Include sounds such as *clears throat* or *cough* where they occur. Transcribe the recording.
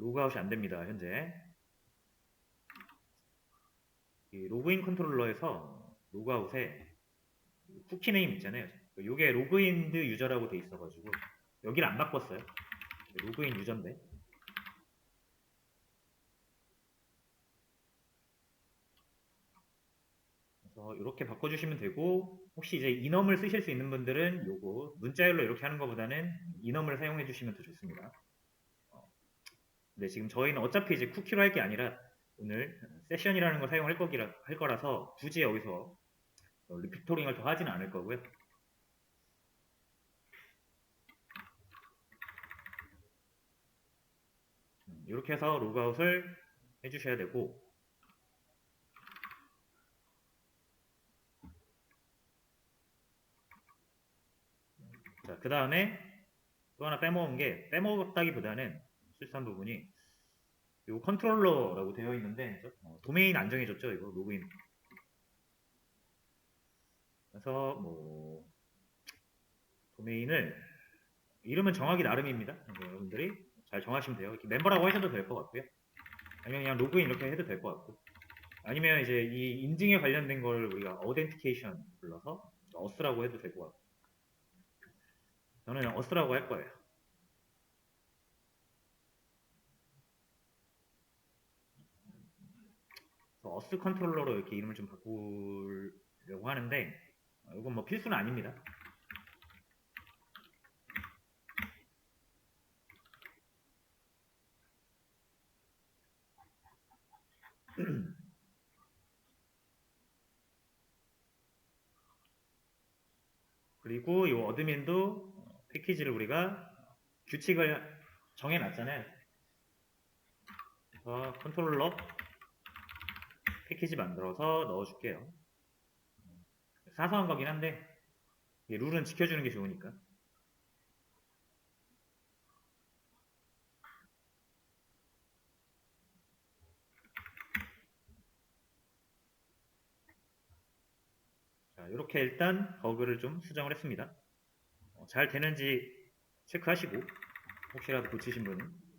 로그아웃이 안 됩니다. 현재. 이 로그인 컨트롤러에서 로그아웃에 쿠키 네임 있잖아요. 요게 로그인드 유저라고 돼 있어가지고 여기를 안 바꿨어요. 로그인 유저인데. 그래서 이렇게 바꿔주시면 되고 혹시 이제 인엄을 쓰실 수 있는 분들은 요거 문자열로 이렇게 하는 것보다는 인엄을 사용해 주시면 더 좋습니다. 어, 근데 지금 저희는 어차피 이제 쿠키로 할 게 아니라 오늘 세션이라는 걸 사용할 거기라 할 거라서 굳이 여기서 어, 리피토링을 더 하지는 않을 거고요. 음, 이렇게 해서 로그아웃을 해주셔야 되고 자, 그 다음에 또 하나 빼먹은 게 빼먹었다기보다는 실수한 부분이 요 컨트롤러라고 되어 있는데 어, 도메인 안 정해졌죠 이거 로그인. 그래서 뭐 도메인을 이름은 정하기 나름입니다. 그래서 여러분들이 잘 정하시면 돼요. 멤버라고 하셔도 될 것 같고요. 아니면 그냥 로그인 이렇게 해도 될 것 같고. 아니면 이제 이 인증에 관련된 걸 우리가 어덴티케이션 불러서 어스라고 해도 될 것 같고. 저는 어스라고 할 거예요. 어스 컨트롤러로 이렇게 이름을 좀 바꾸려고 하는데 어, 이건 뭐 필수는 아닙니다. *clears throat* 그리고 이 어드민도 패키지를 우리가 규칙을 정해놨잖아요. 그래서 컨트롤러 패키지 만들어서 넣어줄게요. 사소한 거긴 한데 룰은 지켜주는 게 좋으니까. 자, 이렇게 일단 버그를 좀 수정을 했습니다. 어, 잘 되는지 체크하시고 혹시라도 고치신 분은